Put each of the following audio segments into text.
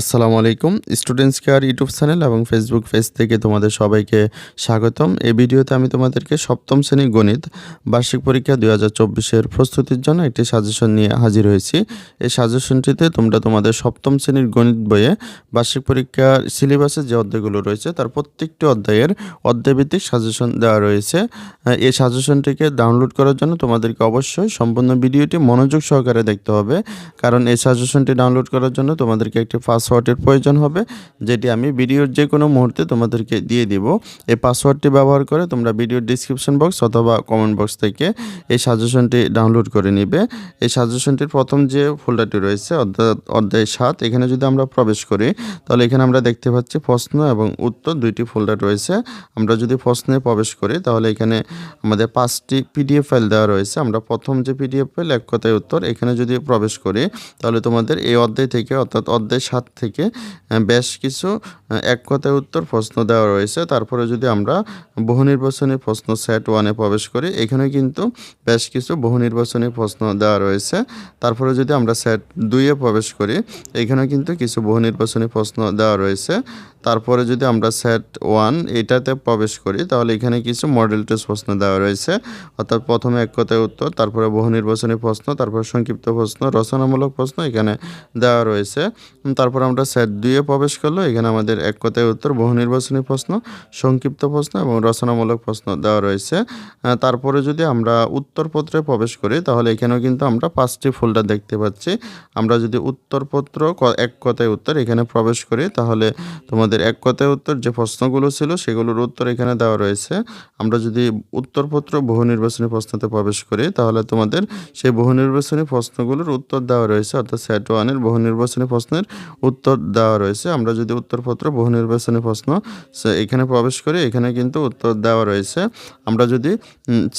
আসসালামু আলাইকুম। Students care YouTube channel এবং ফেসবুক পেজ থেকে তোমাদের সবাইকে স্বাগতম। এই ভিডিওতে আমি তোমাদেরকে সপ্তম শ্রেণি গণিত বার্ষিক পরীক্ষা দুই হাজার চব্বিশের প্রস্তুতির জন্য একটি সাজেশন নিয়ে হাজির হয়েছি। এই সাজেশনটিতে তোমরা তোমাদের সপ্তম শ্রেণির গণিত বইয়ে বার্ষিক পরীক্ষার সিলেবাসে যে অধ্যায়গুলো রয়েছে, তার প্রত্যেকটি অধ্যায়ের অধ্যায়ভিত্তিক সাজেশন দেওয়া রয়েছে। এই সাজেশনটিকে ডাউনলোড করার জন্য তোমাদেরকে অবশ্যই সম্পূর্ণ ভিডিওটি মনোযোগ সহকারে দেখতে হবে। কারণ এই সাজেশনটি ডাউনলোড করার জন্য তোমাদেরকে একটি পাসওয়ার্ডের প্রয়োজন হবে, যেটি আমি ভিডিওর যে কোনো মুহূর্তে তোমাদেরকে দিয়ে দিব। এই পাসওয়ার্ডটি ব্যবহার করে তোমরা ভিডিওর ডিসক্রিপশন বক্স অথবা কমেন্ট বক্স থেকে এই সাজেশনটি ডাউনলোড করে নিবে। এই সাজেশনটির প্রথম যে ফোল্ডারটি রয়েছে, অধ্যায় সাত, এখানে যদি আমরা প্রবেশ করি, তাহলে এখানে আমরা দেখতে পাচ্ছি প্রশ্ন এবং উত্তর দুইটি ফোল্ডার রয়েছে। আমরা যদি প্রশ্নে প্রবেশ করি, তাহলে এখানে আমাদের পাঁচটি পিডিএফ ফাইল দেওয়া রয়েছে। আমরা প্রথম যে পিডিএফ ফাইল এক কথায় উত্তর, এখানে যদি প্রবেশ করি, তাহলে তোমাদের এই অধ্যায় থেকে, অর্থাৎ অধ্যায় সাত থেকে বেশ কিছু এক কথায় উত্তর প্রশ্ন দেওয়া রয়েছে। তারপরে যদি আমরা বহু নির্বাচনী প্রশ্ন সেট ওয়ানে প্রবেশ করি, এখানে কিন্তু বেশ কিছু বহু নির্বাচনী প্রশ্ন দেওয়া রয়েছে। তারপরে যদি আমরা সেট দুইয়ে প্রবেশ করি, এখানে কিন্তু কিছু বহু নির্বাচনী প্রশ্ন দেওয়া রয়েছে। তারপরে যদি আমরা সেট ওয়ান এটাতে প্রবেশ করি, তাহলে এখানে কিছু মডেল টেস্ট প্রশ্ন দেওয়া রয়েছে। অর্থাৎ প্রথমে এক কথায় উত্তর, তারপরে বহু নির্বাচনী প্রশ্ন, তারপর সংক্ষিপ্ত প্রশ্ন, রচনামূলক প্রশ্ন এখানে দেওয়া রয়েছে। তারপর আমরা সেট দুইয়ে প্রবেশ করল। এখানে আমাদের এক কথায় উত্তর, বহু নির্বাচনী প্রশ্ন, সংক্ষিপ্ত প্রশ্ন এবং রচনামূলক প্রশ্ন দেওয়া রয়েছে। তারপরে যদি আমরা উত্তরপত্রে প্রবেশ করি, তাহলে এখানেও কিন্তু আমরা পাঁচটি ফোল্ডার দেখতে পাচ্ছি। আমরা যদি উত্তরপত্র এক কথায় উত্তর এখানে প্রবেশ করি, তাহলে তোমাদের এক কথায় উত্তর যে প্রশ্নগুলো ছিল, সেগুলোর উত্তর এখানে দেওয়া রয়েছে। আমরা যদি উত্তরপত্র বহু নির্বাচনী প্রশ্নতে প্রবেশ করি, তাহলে তোমাদের সেই বহু নির্বাচনী প্রশ্নগুলোর উত্তর দেওয়া রয়েছে, অর্থাৎ সেট ওয়ানের বহু নির্বাচনী প্রশ্নের উত্তর দেওয়া রয়েছে। আমরা যদি উত্তরপত্র বহু নির্বাচনী প্রশ্ন এখানে প্রবেশ করি, এখানে কিন্তু উত্তর দেওয়া রয়েছে। আমরা যদি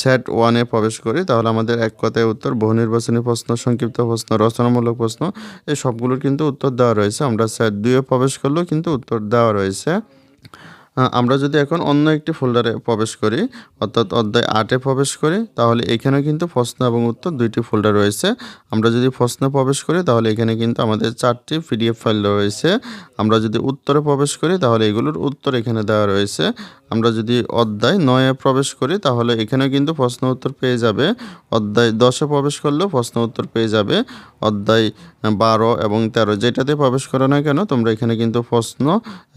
সেট ওয়ানে প্রবেশ করি, তাহলে আমাদের এক কথায় উত্তর, বহু নির্বাচনী প্রশ্ন, সংক্ষিপ্ত প্রশ্ন, রচনামূলক প্রশ্ন, এই সবগুলোর কিন্তু উত্তর দেওয়া রয়েছে। আমরা সেট দুয়ে প্রবেশ করলেও কিন্তু উত্তর দেওয়া রয়েছে। আমরা যদি এখন অন্য একটি ফোল্ডারে প্রবেশ করি, অর্থাৎ অধ্যায় আটে প্রবেশ করি, তাহলে এখানেও কিন্তু প্রশ্ন এবং উত্তর দুইটি ফোল্ডার রয়েছে। আমরা যদি প্রশ্নে প্রবেশ করি, তাহলে এখানে কিন্তু আমাদের চারটি পিডিএফ ফাইল রয়েছে। আমরা যদি উত্তরে প্রবেশ করি, তাহলে এগুলোর উত্তর এখানে দেওয়া রয়েছে। আমরা যদি অধ্যায় নয়ে প্রবেশ করি, তাহলে এখানে কিন্তু প্রশ্ন উত্তর পেয়ে যাবে। অধ্যায় দশে প্রবেশ করলেও প্রশ্ন উত্তর পেয়ে যাবে। অধ্যায় বারো এবং তেরো যেটাতে প্রবেশ করো না কেন, তোমরা এখানে কিন্তু প্রশ্ন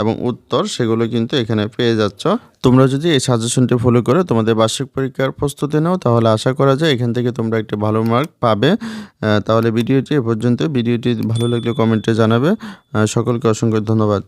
এবং উত্তর, সেগুলো কিন্তু এখানে পেয়ে যাচ্ছ। তোমরা যদি এই সাজেশনটি ফলো করে তোমাদের বার্ষিক পরীক্ষার প্রস্তুতি নাও, তাহলে আশা করা যায় এখান থেকে তোমরা একটি ভালো মার্ক পাবে। তাহলে ভিডিওটি এ পর্যন্ত ভিডিওটি ভালো লাগলে কমেন্টে জানাবে। সকলকে অসংখ্য ধন্যবাদ।